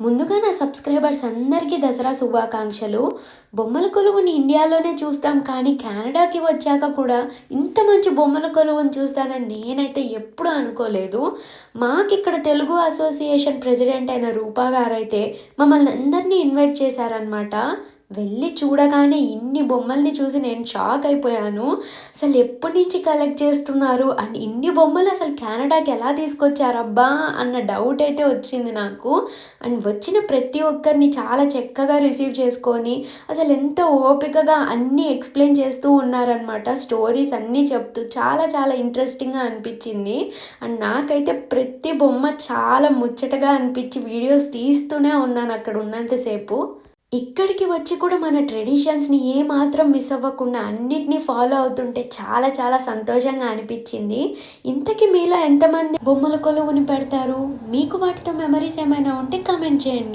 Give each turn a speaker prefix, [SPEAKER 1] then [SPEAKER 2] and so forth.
[SPEAKER 1] ముందుగా నా సబ్స్క్రైబర్స్ అందరికీ దసరా శుభాకాంక్షలు. బొమ్మల కొలువుని ఇండియాలోనే చూస్తాం కానీ కెనడాకి వచ్చాక కూడా ఇంత మంచి బొమ్మల కొలువుని చూస్తానని నేనైతే ఎప్పుడూ అనుకోలేదు. మాకు ఇక్కడ తెలుగు అసోసియేషన్ ప్రెసిడెంట్ అయిన రూపా గారైతే మమ్మల్ని అందరినీ ఇన్వైట్ చేశారనమాట వెళ్ళి చూడగానే ఇన్ని బొమ్మల్ని చూసి నేను షాక్ అయిపోయాను. అసలు ఎప్పటి నుంచి కలెక్ట్ చేస్తున్నారు? అండ్ ఇన్ని బొమ్మలు అసలు కెనడాకి ఎలా తీసుకొచ్చారబ్బా అన్న డౌట్ అయితే వచ్చింది నాకు. అండ్ వచ్చిన ప్రతి ఒక్కరిని చాలా చక్కగా రిసీవ్ చేసుకొని అసలు ఎంత ఓపికగా అన్నీ ఎక్స్ప్లెయిన్ చేస్తూ ఉన్నారనమాట స్టోరీస్ అన్నీ చెప్తూ చాలా చాలా ఇంట్రెస్టింగ్గా అనిపించింది. అండ్ నాకైతే ప్రతి బొమ్మ చాలా ముచ్చటగా అనిపించి వీడియోస్ తీస్తూనే ఉన్నాను అక్కడ ఉన్నంతసేపు. ఇక్కడికి వచ్చి కూడా మన ట్రెడిషన్స్ని ఏ మాత్రం మిస్ అవ్వకుండా అన్నిటినీ ఫాలో అవుతుంటే చాలా చాలా సంతోషంగా అనిపించింది. ఇంతకీ మీలో ఎంతమంది బొమ్మల కొలువుని పెడతారు? మీకు వాటితో మెమరీస్ ఏమైనా ఉంటే కమెంట్ చేయండి.